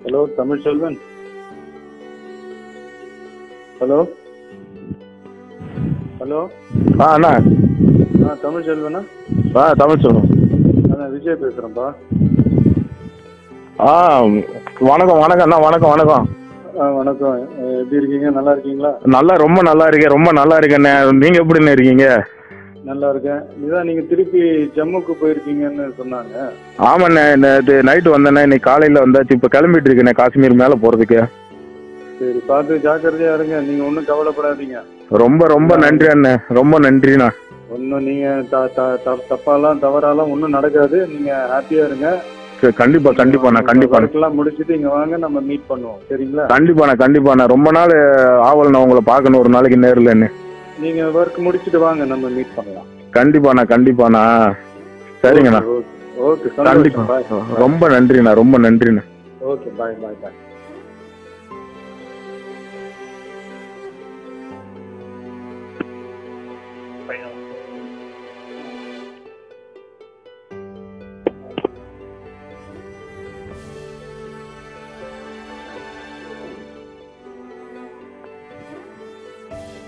Hello Tamil Selvan hello hello ஆ அண்ணா. ஆ தமிழ் செல்வனா ஆ தமிழ் சொல்லுங்க நான் விஜய் பேசுகிறேன்ப்பா ஆ வணக்கம் வணக்கம் அண்ணா வணக்கம் வணக்கம். ஆ வணக்கம். எப்படி இருக்கீங்க? நல்லா இருக்கீங்களா? நல்லா ரொம்ப நல்லா இருக்கேன் ரொம்ப நல்லா இருக்கேண்ணே நீங்கள் எப்படிண்ணே இருக்கீங்க? நல்லா இருக்கேன் இதான் நீங்கள் திருப்பி ஜம்முக்கு போயிருக்கீங்கன்னு சொன்னாங்க. ஆமாண்ணே நேற்று நைட்டு வந்தேண்ணே இன்னைக்கு காலையில் வந்தாச்சு. இப்போ கிளம்பிட்டு இருக்கேண்ணே காஷ்மீர் மேலே போகிறதுக்கு சரி பார்த்து ஜாக்கிரதையா இருங்க. நீங்கள் ஒன்றும் கவலைப்படாதீங்க. ரொம்ப ரொம்ப நன்றி அண்ணே ரொம்ப நன்றிண்ணா. ஒன்றும் நீங்கள் த த த- தப்பாலாம் தவறாலாம் ஒன்றும் நடக்காது. நீங்கள் ஹாப்பியாக இருங்க. சரி, கண்டிப்பா கண்டிப்பாண்ணா கண்டிப்பாண்ணா. ஒர்க்லாம் முடிச்சுட்டு இங்கே வாங்க நம்ம மீட் பண்ணுவோம். சரிங்களா? கண்டிப்பாண்ணா கண்டிப்பாண்ணா. ரொம்ப நாள் ஆவல்ண்ணா உங்களை பார்க்கணும் ஒரு நாளைக்கு நேரில்ண்ணே நீங்கள் ஒர்க் முடிச்சுட்டு வாங்க நம்ம மீட் பண்ணலாம். கண்டிப்பாண்ணா கண்டிப்பாண்ணா சரிங்கண்ணா. ஓகே கண்டிப்பா. ரொம்ப நன்றிண்ணா ரொம்ப நன்றிண்ணா. ஓகே பாய் பாய் பாய் பையன்